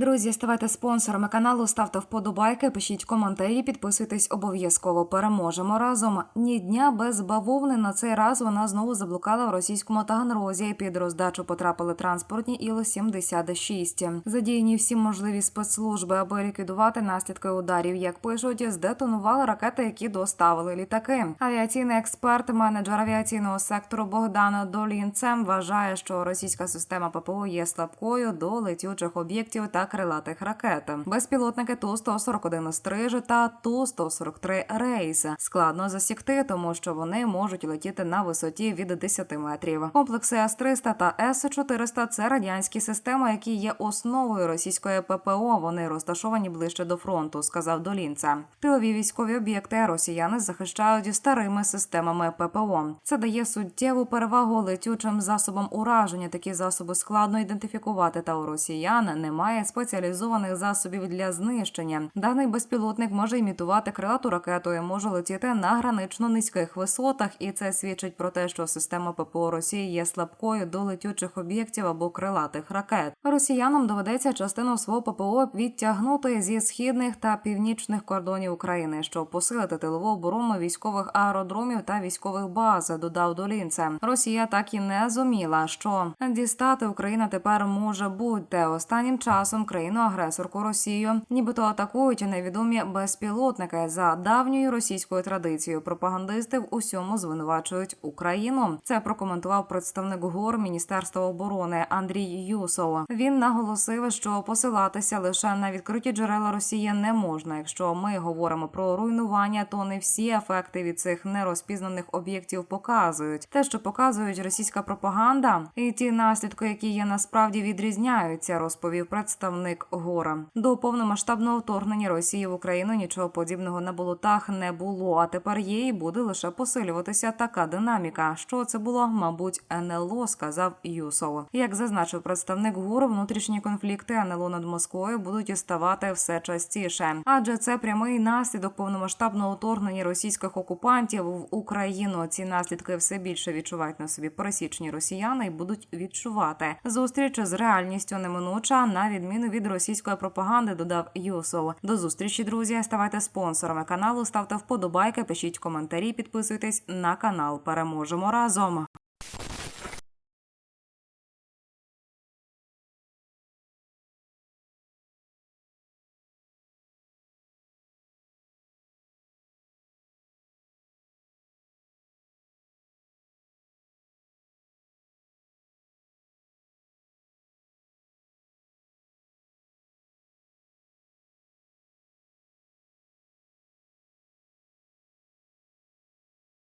Друзі, ставайте спонсорами каналу, ставте вподобайки, пишіть коментарі, підписуйтесь обов'язково. Переможемо разом. Ні дня без бавовни. На цей раз вона знову заблукала в російському Таганрозі. Під роздачу потрапили транспортні іл 76 Задіяні всі можливі спецслужби, аби ліквідувати наслідки ударів. Як пишуть, здетонували ракети, які доставили літаки. Авіаційний експерт, менеджер авіаційного сектору Богдан Долінцем вважає, що російська система ППО є слабкою до летючих об'єктів та крилатих ракет. Безпілотники ту 141 стриж та ту 143 рейс складно засікти, тому що вони можуть летіти на висоті від 10 метрів. Комплекси С-300 та С-400 – це радянські системи, які є основою російської ППО. Вони розташовані ближче до фронту, сказав Долінця. Тилові військові об'єкти росіяни захищають старими системами ППО. Це дає суттєву перевагу летючим засобам ураження. Такі засоби складно ідентифікувати. Та у росіян немає спеціалізованих засобів для знищення. Даний безпілотник може імітувати крилату ракету і може летіти на гранично низьких висотах, і це свідчить про те, що система ППО Росії є слабкою до летючих об'єктів або крилатих ракет. Росіянам доведеться частину свого ППО відтягнути зі східних та північних кордонів України, щоб посилити тилову оборону військових аеродромів та військових баз. Додав Долінце. Росія так і не зуміла, що дістати Україна тепер може бути останнім часом країну-агресорку Росію, нібито атакують невідомі безпілотники за давньою російською традицією. Пропагандисти в усьому звинувачують Україну. Це прокоментував представник ГОР Міністерства оборони Андрій Юсов. Він наголосив, що посилатися лише на відкриті джерела Росії не можна. Якщо ми говоримо про руйнування, то не всі ефекти від цих нерозпізнаних об'єктів показують. Те, що показують російська пропаганда, і ті наслідки, які є насправді відрізняються, розповів представник ГОРа. До повномасштабного вторгнення Росії в Україну нічого подібного на болотах не було. А тепер є і буде лише посилюватися така динаміка. Що це було, мабуть, НЛО, сказав Юсов. Як зазначив представник ГУР, внутрішні конфлікти НЛО над Москвою будуть ставати все частіше, адже це прямий наслідок повномасштабного вторгнення російських окупантів в Україну. Ці наслідки все більше відчувають на собі пересічні росіяни і будуть відчувати. Зустріч з реальністю неминуча, на відміну від російської пропаганди, додав Юсов. До зустрічі, друзі. Ставайте спонсорами каналу, ставте вподобайки, пишіть коментарі, підписуйтесь на канал. Переможемо разом.